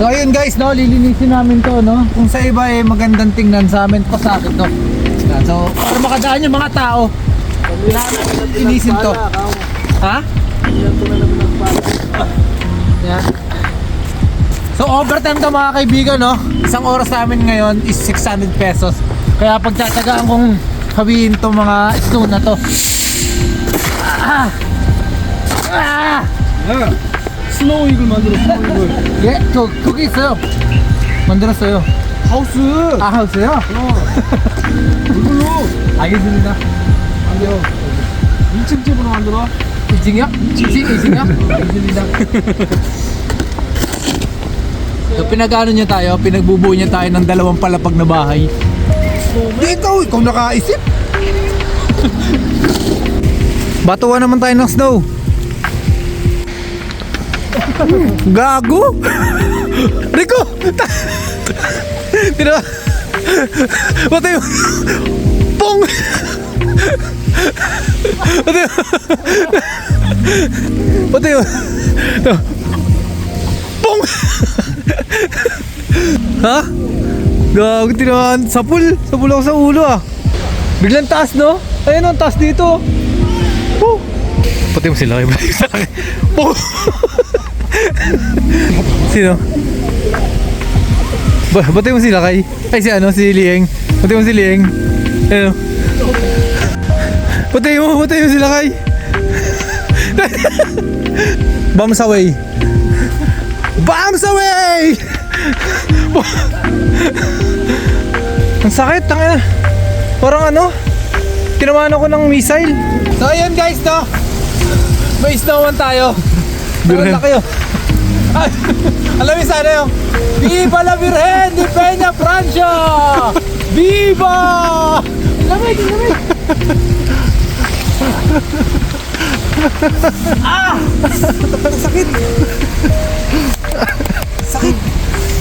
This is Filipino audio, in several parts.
So ayun guys, no, lilinisin namin to, no. Kung sa iba eh magandang tingnan sa amin ko sa akin to. So para makadaan yung mga tao, kailangan linisin to. Ha? Yan. So overtime to mga kaibigan, no. Isang oras namin ngayon is 600 pesos. Kaya pagtatagaan kong hawiin to mga snow na to. Ah! Ah! 스노우 이글 만들어 스노우 이글 예, 저 거기 있어요. 만들었어요. 하우스 아, 하우스요? 이걸로 알겠습니다. 만들어 2층 집으로 만들어 2층이요? 2층, 2층이요? 알겠습니다. So, pinag-ano niya tayo, pinagbubuo niya tayo ng dalawang palapag na bahay. Di ikaw, ikaw nakaisip. Batuwa naman tayo ng snow. Gago! Rico! Tira! Patay mo! Pong! Patay mo! Patay mo! Pong! ha? Gago, tinahan. Sapul! Sapul ako sa ulo ah. Biglang taas no? Ayun ang taas dito. Oh! Pati mo sila kayo. Oh! Sino? Ba, batay mo sila kay? Ay si ano, si Lieng. Batay mo si Lieng. Ano? Batay mo, batay mo sila kay. Bombs away. Bombs away! Ang sakit, tanga. Parang ano, tinamaan ako ng missile. So ayun guys, no? May snowman tayo. Meron na kayo. Alam mo sana yung Viva la Virgen de Peña Francia! Viva! Lamig, lamig! ah! Sakit! Sakit!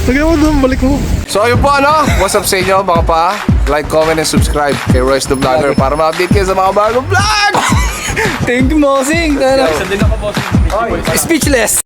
Lagyan mo doon balik mo So ayun po ano, what's up sa inyo mga pa? Like, comment, and subscribe kay Royce the Vlogger para ma-update kayo sa mga bagong vlog! Thank you, Mosing! Speechless!